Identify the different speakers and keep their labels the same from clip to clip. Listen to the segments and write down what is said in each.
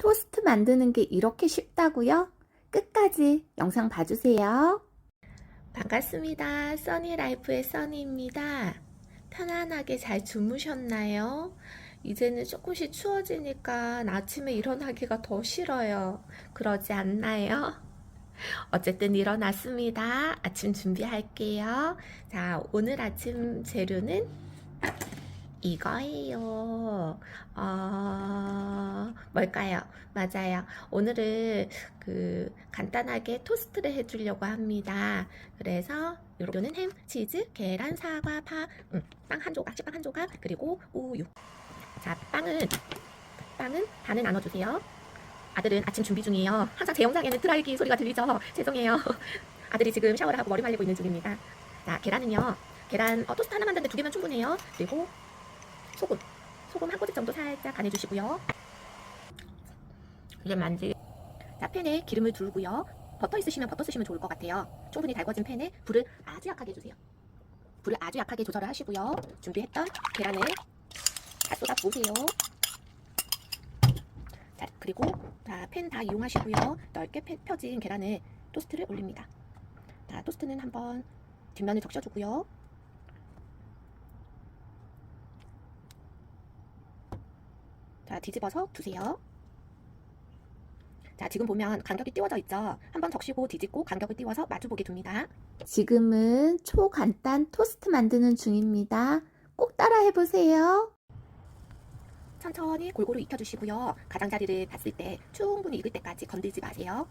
Speaker 1: 토스트 만드는 게 이렇게 쉽다고요? 끝까지 영상 봐주세요.
Speaker 2: 반갑습니다. 써니라이프의 써니입니다. 편안하게 잘 주무셨나요? 이제는 조금씩 추워지니까 아침에 일어나기가 더 싫어요. 그러지 않나요? 어쨌든 일어났습니다. 아침 준비할게요. 자, 오늘 아침 재료는 이거예요. 어, 뭘까요? 맞아요. 오늘은 그 간단하게 토스트를 해주려고 합니다. 그래서 요거는 햄, 치즈, 계란, 사과, 파, 음, 빵한 조각, 식빵 한 조각, 그리고 우유. 자, 빵은 빵은 반을 나눠주세요. 아들은 아침 준비 중이에요. 항상 제 영상에는 드라이기 소리가 들리죠? 죄송해요. 아들이 지금 샤워를 하고 머리 말리고 있는 중입니다. 자, 계란은요. 계란 어, 토스트 하나 만드는데 두 개면 충분해요. 그리고 소금, 소금 한 꼬집 정도 살짝 간해주시고요. 이제 만지. 자, 팬에 기름을 두르고요. 버터 있으시면 버터 쓰시면 좋을 것 같아요. 충분히 달궈진 팬에 불을 아주 약하게 해주세요. 불을 아주 약하게 조절을 하시고요. 준비했던 계란을 다 쏟아 부으세요. 자, 그리고 자, 팬다 이용하시고요. 넓게 펴- 펴진 계란을 토스트를 올립니다. 자, 토스트는 한번 뒷면을 적셔주고요. 자, 뒤집어서 두세요. 자, 지금 보면 간격이 띄워져 있죠? 한번 적시고 뒤집고 간격을 띄워서 마주보게 둡니다.
Speaker 1: 지금은 초간단 토스트 만드는 중입니다. 꼭 따라 해보세요.
Speaker 2: 천천히 골고루 익혀주시고요. 가장자리를 봤을 때 충분히 익을 때까지 건들지 마세요.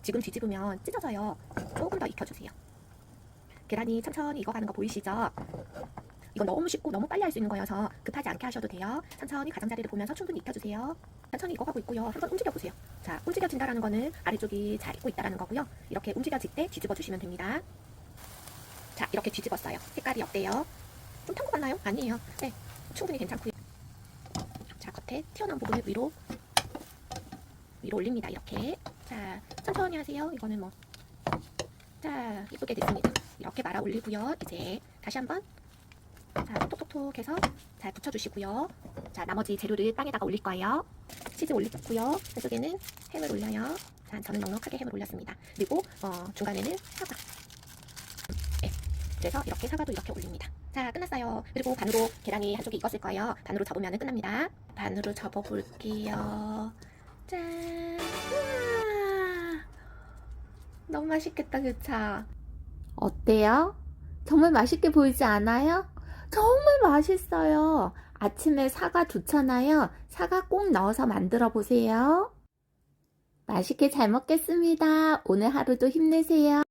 Speaker 2: 지금 뒤집으면 찢어져요. 조금 더 익혀주세요. 계란이 천천히 익어가는 거 보이시죠? 이건 너무 쉽고 너무 빨리 할 수 있는 거여서 급하지 않게 하셔도 돼요. 천천히 가장자리를 보면서 충분히 익혀주세요. 천천히 익어가고 있고요. 한번 움직여보세요. 자, 움직여진다라는 거는 아래쪽이 잘 익고 있다라는 거고요. 이렇게 움직여질 때 뒤집어 주시면 됩니다. 자, 이렇게 뒤집었어요. 색깔이 어때요? 좀탄것 같나요? 아니에요. 네, 충분히 괜찮고요. 자, 겉에 튀어나온 부분을 위로 위로 올립니다. 이렇게. 자, 천천히 하세요. 이거는 뭐. 자, 이쁘게 됐습니다. 이렇게 말아 올리고요. 이제 다시 한번 자, 톡톡톡 해서 잘 붙여주시고요. 자, 나머지 재료를 빵에다가 올릴 거예요. 치즈 올리고요. 한쪽에는 햄을 올려요. 자, 저는 넉넉하게 햄을 올렸습니다. 그리고 어, 중간에는 사과. 네, 그래서 이렇게 사과도 이렇게 올립니다. 자, 끝났어요. 그리고 반으로 계란이 한쪽이 익었을 거예요. 반으로 접으면 끝납니다. 반으로 접어볼게요. 짠! 너무 맛있겠다, 그쵸?
Speaker 1: 어때요? 정말 맛있게 보이지 않아요? 정말 맛있어요. 아침에 사과 좋잖아요. 사과 꼭 넣어서 만들어 보세요. 맛있게 잘 먹겠습니다. 오늘 하루도 힘내세요.